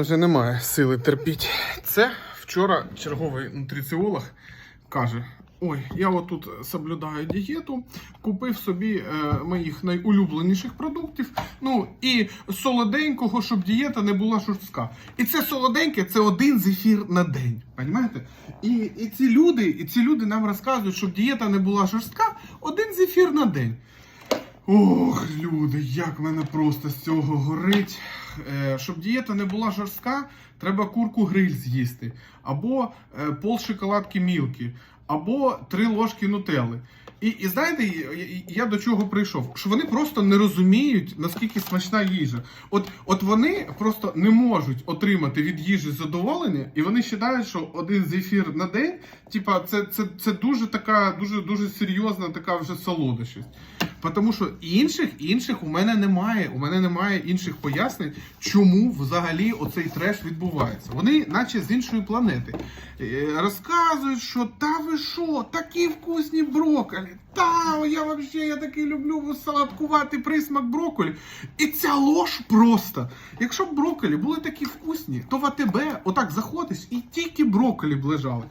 Вже немає сили терпіти. Це вчора черговий нутриціолог каже: Ой, я отут соблюдаю дієту, купив собі е, моїх найулюбленіших продуктів. Ну і солоденького, щоб дієта не була жорстка. І це солоденьке це один зефір на день. Понімаєте? І, і ці люди, і ці люди нам розказують, щоб дієта не була жорстка, один зефір на день. Ох, люди, як мене просто з цього горить. Е, щоб дієта не була жорстка, треба курку гриль з'їсти, або е, пол шоколадки мілки, або три ложки нутелли. І, і знаєте, я до чого прийшов? Що вони просто не розуміють, наскільки смачна їжа. От, от вони просто не можуть отримати від їжі задоволення, і вони вважають, що один зефір на день, типа, це, це, це дуже така, дуже, дуже серйозна така вже солодощість. Тому що інших, інших у мене немає. У мене немає інших пояснень, чому взагалі оцей треш відбувається. Вони, наче з іншої планети, Е, розказують, що та ви що, такі вкусні брокколі. Та я вообще я такий люблю салаткувати присмак брокколі. І ця лож просто. Якщо б брокколі були такі вкусні, то в АТБ отак заходиш і тільки брокколі б лежали.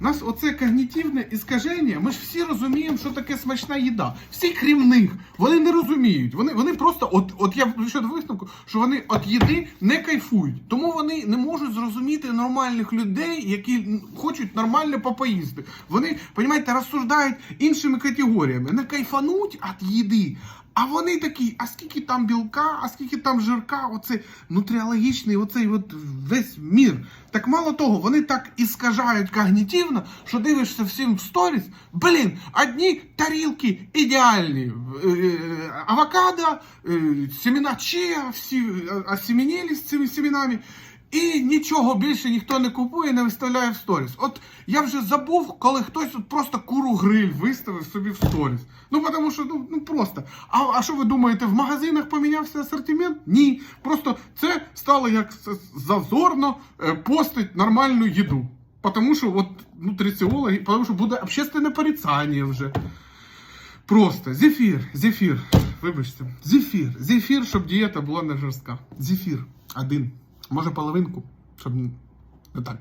Нас оце когнітивне іскаження, ми ж всі розуміємо, що таке смачна їда. Всі крім них. Вони не розуміють. Вони, вони просто, от, от я прийшов до висновку, що вони від їди не кайфують. Тому вони не можуть зрозуміти нормальних людей, які хочуть нормально попоїсти. Вони, розумієте, розсуждають іншими категоріями. Не кайфануть від їди. А вони такі, а скільки там білка, а скільки там жирка, оцей нутріологічний, оцей от весь мір. Так мало того, вони так іскажають когнітивно, що дивишся всім в сторіс. Блін, одні тарілки ідеальні. Е, е, Авокадо, е, семена чия, всі е, з цими семенами. І нічого більше ніхто не купує, не виставляє в сторіс. От я вже забув, коли хтось от просто куру гриль виставив собі в сторіс. Ну тому що ну, ну просто. А, а що ви думаєте, в магазинах помінявся асортимент? Ні. Просто це стало як зазорно е, постить нормальну їду. Тому що от нутриціологи, тому що буде общественне порицання вже. Просто зефір, зефір. Вибачте, зефір, зефір, щоб дієта була не жорстка. Зефір. Один. Може половинку, щоб не так.